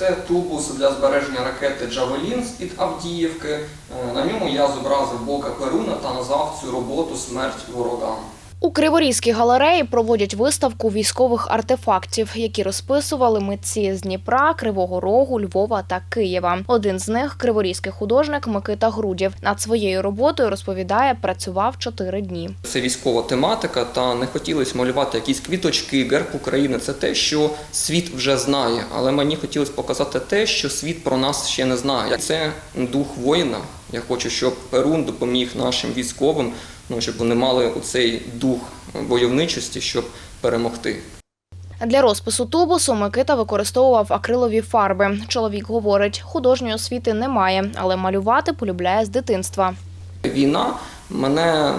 Це тубус для збереження ракети Джавелін з-під Авдіївки. Е, На ньому я зобразив Бока Перуна та назвав цю роботу Смерть ворогам. У Криворізькій галереї проводять виставку військових артефактів, які розписували митці з Дніпра, Кривого Рогу, Львова та Києва. Один з них криворізький художник Микита Грудєв. Над своєю роботою розповідає, працював чотири дні. Це військова тематика, та не хотілося малювати якісь квіточки, герб України. Це те, що світ вже знає. Але мені хотілося показати те, що світ про нас ще не знає. Це дух воїна. Я хочу, щоб Перун допоміг нашим військовим, ну щоб вони мали цей дух войовничості, щоб перемогти. Для розпису тубусу Микита використовував акрилові фарби. Чоловік говорить, художньої освіти немає, але малювати полюбляє з дитинства. Війна мене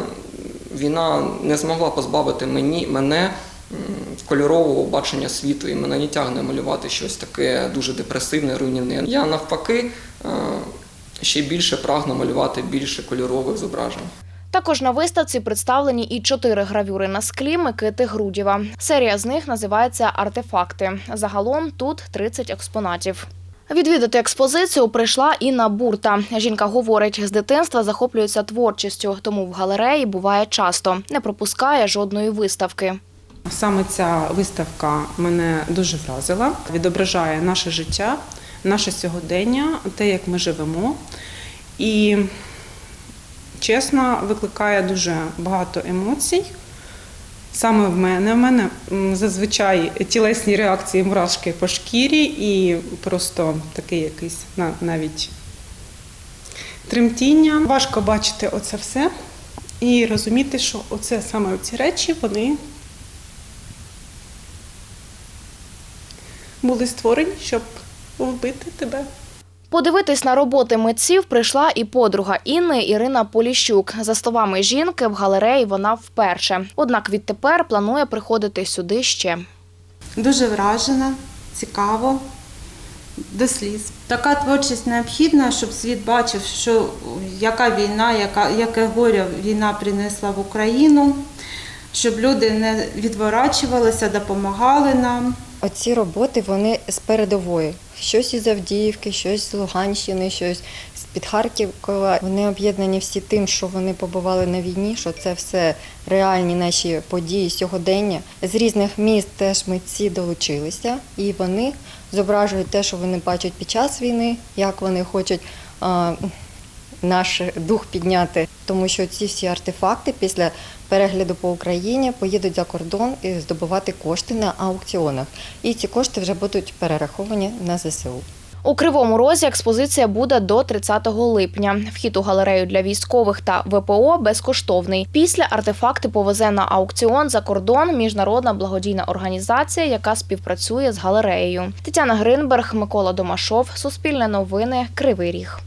війна не змогла позбавити мені мене кольорового бачення світу, і мене не тягне малювати щось таке дуже депресивне, руйнівне. Я навпаки е, ще більше прагну малювати більше кольорових зображень. Також на виставці представлені і чотири гравюри на склі Микити Грудєва. Серія з них називається Артефакти. Загалом тут 30 експонатів. Відвідати експозицію прийшла Інна Бурта. Жінка говорить, з дитинства захоплюється творчістю, тому в галереї буває часто, не пропускає жодної виставки. Саме ця виставка мене дуже вразила, відображає наше життя, наше сьогодення, те, як ми живемо. І чесно, викликає дуже багато емоцій. Саме в мене. В мене зазвичай тілесні реакції мурашки по шкірі і просто такий якийсь на- навіть тремтіння. Важко бачити оце все і розуміти, що оце саме ці речі, вони були створені, щоб вбити тебе. Подивитись на роботи митців прийшла і подруга Інни Ірина Поліщук. За словами жінки, в галереї вона вперше. Однак відтепер планує приходити сюди ще. Дуже вражена, цікаво, до сліз. Така творчість необхідна, щоб світ бачив, що яка війна, яка, яке горе війна принесла в Україну, щоб люди не відворачувалися, допомагали нам. Оці роботи вони з передової. Щось із Авдіївки, щось з Луганщини, щось з під Харківкова. Вони об'єднані всі тим, що вони побували на війні, що це все реальні наші події сьогодення. З різних міст теж митці долучилися, і вони зображують те, що вони бачать під час війни, як вони хочуть. Наш дух підняти, тому що ці всі артефакти після перегляду по Україні поїдуть за кордон і здобувати кошти на аукціонах. І ці кошти вже будуть перераховані на ЗСУ. У Кривому Розі експозиція буде до 30 липня. Вхід у галерею для військових та ВПО безкоштовний. Після артефакти повезе на аукціон за кордон міжнародна благодійна організація, яка співпрацює з галереєю. Тетяна Гринберг, Микола Домашов, Суспільне новини, Кривий Ріг.